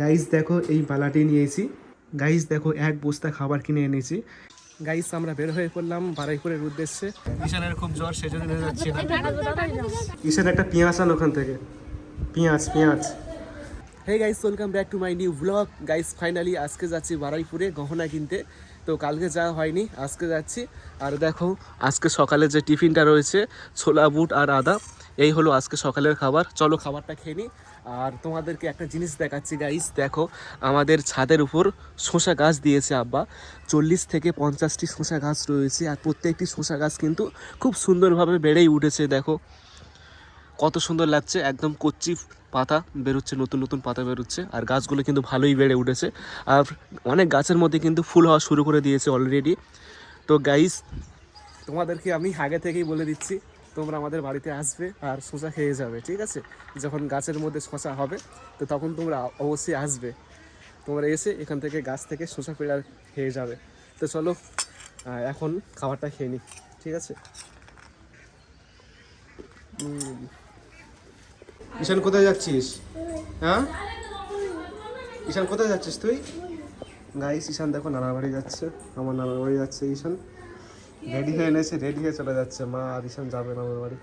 Guys দেখো এই বালাটি নিয়েছি। গাইস দেখো এক বস্তা খাবার কিনে এনেছি। গাইস আমরা বের হয়ে পড়লাম বারাইপুরের উদ্দেশ্যে। ঈশানের খুব জ্বর সেজন্য নিয়ে যাচ্ছি না। ঈশান একটা পেঁয়াজ আন ওখান থেকে। পেঁয়াজ পেঁয়াজ। Hey guys welcome back to my new blog guys finally আজকে যাচ্ছি বারাইপুরে গহনা কিনতে। তো কালকে যাওয়া হয়নি আজকে যাচ্ছি। আর দেখো আজকে সকালে যে টিফিনটা রয়েছে ছোলা বুট আর আদা এই হলো আজকে সকালের খাবার। চলো খাবারটা খেয়ে নিই আর তোমাদেরকে একটা জিনিস দেখাচ্ছি গাইস দেখো, আমাদের ছাদের উপর শসা গাছ দিয়েছে আব্বা। চল্লিশ থেকে পঞ্চাশটি শসা গাছ রয়েছে আর প্রত্যেকটি শসা গাছ কিন্তু খুব সুন্দরভাবে বেড়েই উঠেছে, দেখো। কত সুন্দর লাগছে, একদম কচ্চি পাতা বেরোচ্ছে, নতুন নতুন পাতা বেরোচ্ছে আর গাছগুলো কিন্তু ভালোই বেড়ে উঠেছে। আর অনেক গাছের মধ্যে কিন্তু ফুল হওয়া শুরু করে দিয়েছে অলরেডি তো গাইস তোমাদেরকে আমি আগে থেকেই বলে দিচ্ছি তোমরা আমাদের বাড়িতে আসবে আর শসা খেয়ে যাবে, ঠিক আছে? যখন গাছের মধ্যে শসা হবে, তো তখন তোমরা অবশ্যই আসবে। তোমরা এসে এখান থেকে গাছ থেকে শসা পেড়া খেয়ে যাবে। তো চলো এখন খাবারটা খেয়ে নিই, ঠিক আছে? ঈশান, কোথায় যাচ্ছিস? হ্যাঁ? ঈশান, কোথায় যাচ্ছিস তুই? গাইস ঈশান, দেখো, নানার বাড়ি যাচ্ছে, আমার নানার বাড়ি যাচ্ছে, ঈশান। রেডি হয়ে এনেছে রেডি হয়ে চলে যাচ্ছে। মা আর ঈশান যাবে না আমার বাড়ি।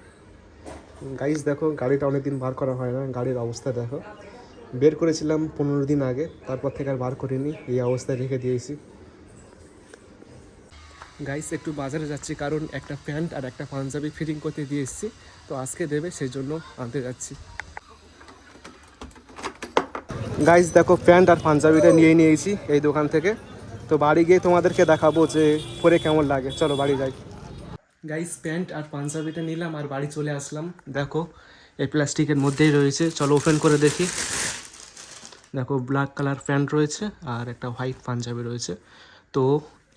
গাইস দেখো, গাড়িটা অনেকদিন বার করা হয় না। গাড়ির অবস্থা দেখো। বের করেছিলাম পনেরো দিন আগে, তারপর থেকে আর বার করিনি। এই অবস্থায় রেখে দিয়েছি। গাইস একটু বাজারে যাচ্ছি, কারণ একটা প্যান্ট আর একটা পাঞ্জাবি ফিটিং করতে দিয়ে এসেছি। তো আজকে দেবে সেই জন্য আনতে যাচ্ছি। গাইস দেখো, প্যান্ট আর পাঞ্জাবিটা নিয়ে নিয়েছি এই দোকান থেকে। তো বাড়ি গিয়ে তোমাদেরকে দেখাবো যে পরে কেমন লাগে। চলো বাড়ি যাই। গাইস প্যান্ট আর পাঞ্জাবিটা নিলাম আর বাড়ি চলে আসলাম। দেখো এই প্লাস্টিকের মধ্যেই রয়েছে। চলো ওপেন করে দেখি। দেখো ব্ল্যাক কালার প্যান্ট রয়েছে আর একটা হোয়াইট পাঞ্জাবি রয়েছে। তো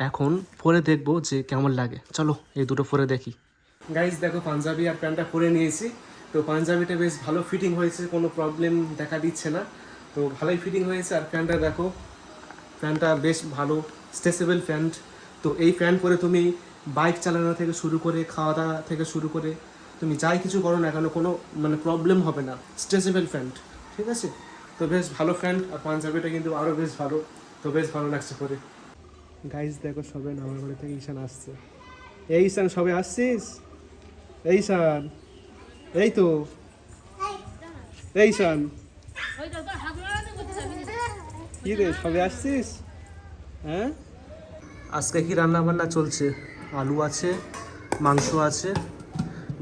এখন পরে দেখব যে কেমন লাগে। চলো এই দুটো পরে দেখি। গাইজ দেখো পাঞ্জাবি আর প্যান্টটা পরে নিয়েছি। তো পাঞ্জাবিটা বেশ ভালো ফিটিং হয়েছে কোনো প্রবলেম দেখা দিচ্ছে না। তো ভালোই ফিটিং হয়েছে। আর প্যান্টটা দেখো প্যান্টটা বেশ ভালো স্ট্রেচেবল ফ্যান। তো এই প্যান্ট পরে তুমি বাইক চালানো থেকে শুরু করে খাওয়া দাওয়া থেকে শুরু করে তুমি যাই কিছু করো না কেন কোনো মানে প্রবলেম হবে না। স্ট্রেচেবল ফ্যান ঠিক আছে? তো বেশ ভালো ফ্যান আর পাঞ্জাবিটা কিন্তু আরও বেশ ভালো। তো বেশ ভালো লাগছে পরে। গাইজ দেখো সবে আমার বাড়ি থেকে ঈশান আসছে। এই ঈশান সবে আসছিস? এই ঈশান এই তো। এই ঈশান। কি রে সবে আসছিস? হ্যাঁ? আজকে কি রান্না বান্না চলছে? আলু আছে, মাংস আছে।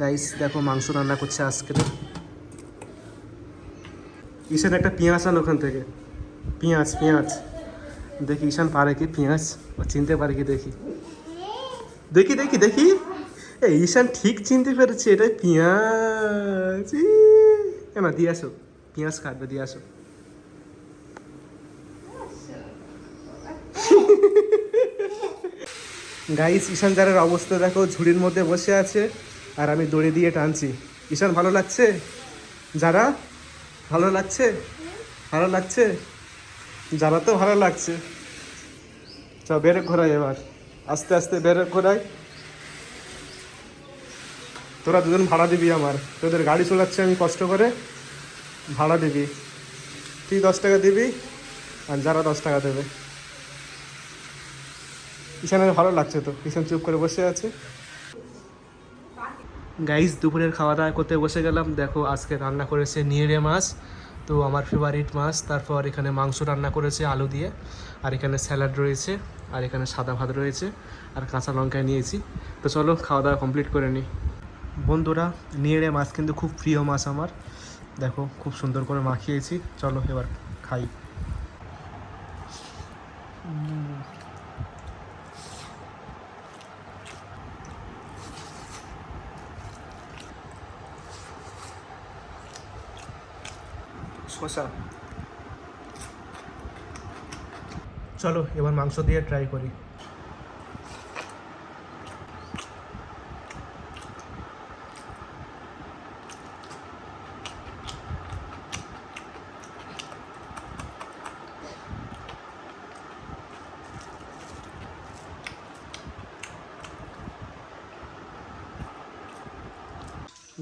গাইস দেখো মাংস রান্না করছে আজকে। ঈশান একটা পেঁয়াজ আন ওখান থেকে। পেঁয়াজ পেঁয়াজ। দেখি, ঈশান পারে কি পেঁয়াজ? চিনতে পারে কি, দেখি। দেখি দেখি দেখি। এই, ঈশান ঠিক চিনতে পেরেছে এটা পেঁয়াজ! কেন দিয়ে আসো। পেঁয়াজ কাটবে দিয়ে আসো। গাইস ঈশান যারের অবস্থা দেখো, ঝুড়ির মধ্যে বসে আছে, আর আমি দড়ি দিয়ে টানছি। ঈশান, ভালো লাগছে? যারা? ভালো লাগছে? ভালো লাগছে? যারা তো ভালো লাগছে। চ, বেরে ঘোরাই এবার। আস্তে আস্তে বেরে ঘোরাই তোরা দুজন ভাড়া দিবি আমার। তোদের গাড়ি চলাচ্ছে, আমি কষ্ট করে ভাড়া দিবি। তুই দশ টাকা দিবি, আর যারা দশ টাকা দেবে। ঈশানের ভালো লাগছে তো। ঈশান চুপ করে বসে আছে। গাইস দুপুরের খাওয়া দাওয়া করতে বসে গেলাম। দেখো, আজকে রান্না করেছে নিয়ে মাছ, তো আমার ফেভারিট মাছ। তারপর এখানে মাংস রান্না করেছে আলু দিয়ে, আর এখানে স্যালাড রয়েছে, আর এখানে সাদা ভাত রয়েছে, আর কাঁচা লঙ্কা নিয়েছি। তো চলো খাওয়া দাওয়া কমপ্লিট করে নিই বন্ধুরা নিয়ে মাছ কিন্তু খুব প্রিয় মাছ আমার। দেখো, খুব সুন্দর করে মাখিয়েছি। চলো, এবার খাই। চলো এবার মাংস দিয়ে ট্রাই করি।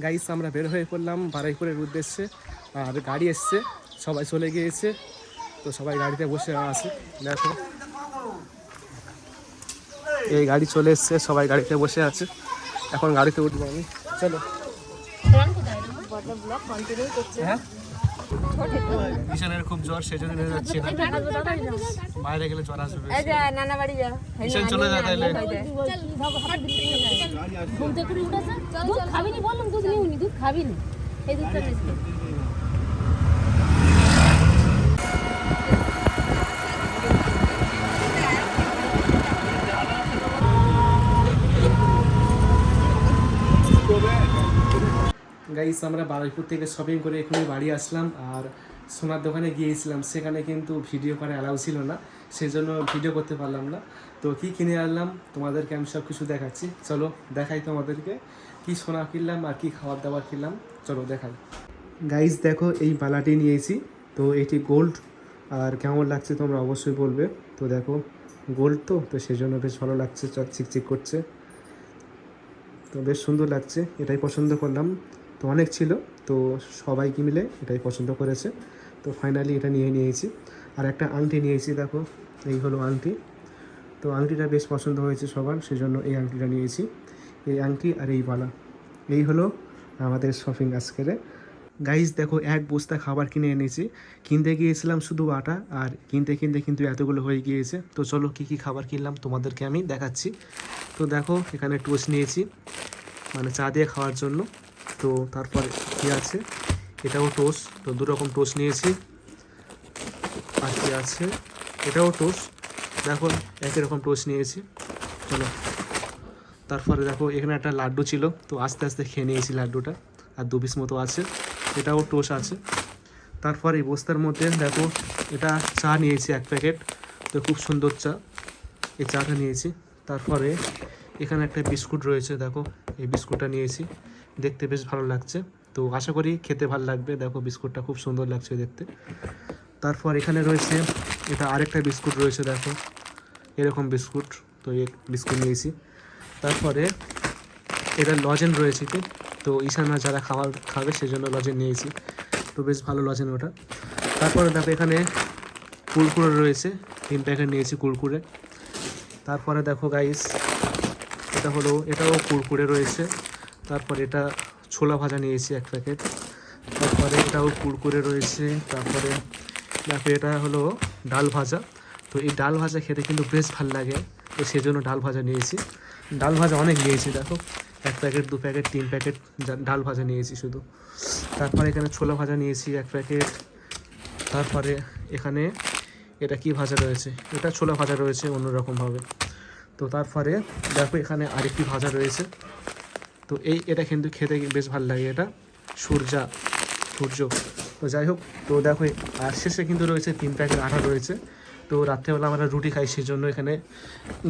গাইস আমরা বের হয়ে পড়লাম বারাইপুরের উদ্দেশ্যে। আর গাড়ি এসছে সবাই চলে গিয়েছে। তো সবাই গাড়িতে বসে আছে দেখো। এই গাড়ি চলে এসছে সবাই গাড়িতে বসে আছে। এখন গাড়িতে উঠবো আমি। চলো। হ্যাঁ? ঈশানের খুব জ্বর সেজন্য নিয়ে যাচ্ছি না। বাইরে গেলে জ্বর আসবে নানা বাড়ি যা ঈশান চলে যা তাইলে। ঘুম থেকে উঠেছে দুধ খাবি নি? বললাম দুধ নিউনি দুধ খাবি না? এই দুধটা গাইস আমরা বারুইপুর থেকে শপিং করে এখনই বাড়ি আসলাম আর সোনার দোকানে গিয়েছিলাম। সেখানে কিন্তু ভিডিও করা অ্যালাউ ছিল না সেই জন্য ভিডিও করতে পারলাম না। তো কি কিনে আনলাম? তোমাদেরকে আমি সব কিছু দেখাচ্ছি। চলো, দেখাই তোমাদেরকে কি সোনা কিনলাম আর কি খাবার দাবার কিনলাম। চলো, দেখাই। গাইস দেখো, এই বালাটি নিয়েছি। তো এটি গোল্ড আর কেমন লাগছে তোমরা অবশ্যই বলবে। তো দেখো গোল্ড তো তো সেই জন্য বেশ ভালো লাগছে চক চিকচিক করছে। তো বেশ সুন্দর লাগছে, এটাই পছন্দ করলাম। তো অনেক ছিল, তো সবাইকে মিলে এটাই পছন্দ করেছে। তো ফাইনালি এটা নিয়ে নিয়েছি। আর একটা আংটি নিয়েছি, দেখো, এই হলো আংটি। তো আংটিটা বেশ পছন্দ হয়েছে সবার, সেজন্য এই আংটিটা নিয়েছি। এই আংটি আর এই বালা। এই হলো আমাদের শপিং আজকের। গাইজ দেখো, এক বস্তা খাবার কিনে এনেছি। কিনতে গিয়েছিলাম শুধু আটা, আর কিনতে কিনতে কিন্তু এতগুলো হয়ে গিয়েছে। তো চলো, কী কী খাবার কিনলাম তোমাদেরকে আমি দেখাচ্ছি। তো দেখো, এখানে টোস্ট নিয়েছি মানে চা দিয়ে খাওয়ার জন্য। তো তারপর কী আছে? এটাও টোস্ট। তো দু রকম টোস্ট নিয়েছি। আর কি আছে? এটাও টোস্ট। দেখো, একই রকম টোস্ট নিয়েছি। চলো। তারপরে দেখো, এখানে একটা লাড্ডু ছিল। তো আস্তে আস্তে খেয়ে নিয়েছি লাড্ডুটা। আর দু পিস মতো আছে। এটাও টোস্ট আছে। তারপর এই বস্তার মধ্যে দেখো, এটা চা নিয়েছি এক প্যাকেট। তো খুব সুন্দর চা। এই চাটা নিয়েছি। তারপরে এখানে একটা বিস্কুট রয়েছে। দেখো, এই বিস্কুটটা নিয়েছি। দেখতে বেশ ভালো লাগছে। তো আশা করি খেতে ভালো লাগবে। দেখো বিস্কুটটা খুব সুন্দর লাগছে দেখতে। তারপর এখানে রয়েছে, এটা আরেকটা বিস্কুট রয়েছে দেখো। এরকম বিস্কুট, তো এই বিস্কুট নিয়েছি। তারপরে এটা লজেন রয়েছে কি? তো ঈশানা যারা খাবার খাবে সেজন্য লজেন নিয়েছি। তো বেশ ভালো লজেন ওটা। তারপরে দেখো এখানে কুরকুরে রয়েছে। তিন প্যাকেট নিয়েছি কুরকুরে। তারপরে দেখো গাইস এটা হলো, এটাও কুরকুরে রয়েছে। তারপর এটা ছোলা ভাজা নিয়েছি এক প্যাকেট। তারপরে এটাও কুরকুরে রয়েছে। তারপরে দেখো এটা হলো ডাল ভাজা। তো এই ডাল ভাজা খেতে কিন্তু বেশ ভালো লাগে। তো সেজন্য ডাল ভাজা নিয়েছি। ডাল ভাজা অনেক নিয়েছি, দেখো। এক প্যাকেট, দু প্যাকেট, তিন প্যাকেট ডাল ভাজা নিয়েছি শুধু। তারপরে এখানে ছোলা ভাজা নিয়েছি এক প্যাকেট। তারপরে এখানে এটা কি ভাজা রয়েছে? এটা ছোলা ভাজা রয়েছে অন্যরকমভাবে। তো তারপরে দেখো এখানে আরেকটি ভাজা রয়েছে। তো এই এটা কিন্তু খেতে বেশ ভালো লাগে এটা। সূর্যা, সূর্য। তো যাই হোক, তো দেখো, আর শেষে কিন্তু রয়েছে তিন প্যাকেট আটা রয়েছে। তো রাত্রেবেলা আমরা রুটি খাই সেই জন্য এখানে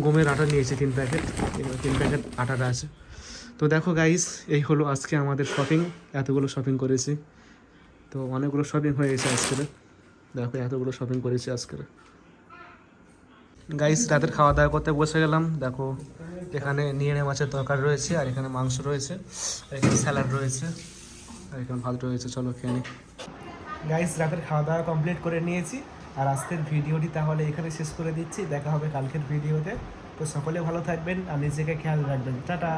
গমের আটা নিয়েছি তিন প্যাকেট। তিন প্যাকেট আটাটা আছে। তো দেখো গাইস এই হলো আজকে আমাদের শপিং এতগুলো শপিং করেছি। তো অনেকগুলো শপিং হয়ে গেছে আজকের। দেখো, এতগুলো শপিং করেছি আজকের। গাইস রাতের খাওয়া দাওয়া করতে বসে গেলাম। দেখো, এখানে নিয়ে মাছের তরকারি রয়েছে, আর এখানে মাংস রয়েছে, আর এখানে স্যালাড রয়েছে, আর এখানে ভাত রয়েছে। চলো খেয়ে গাইস রাতের খাওয়া দাওয়া কমপ্লিট করে নিয়েছি, আর আজকের ভিডিওটি তাহলে এখানে শেষ করে দিচ্ছি। দেখা হবে কালকের ভিডিওতে। তো সকলে ভালো থাকবেন, আর নিজেকে খেয়াল রাখবেন। টাটা!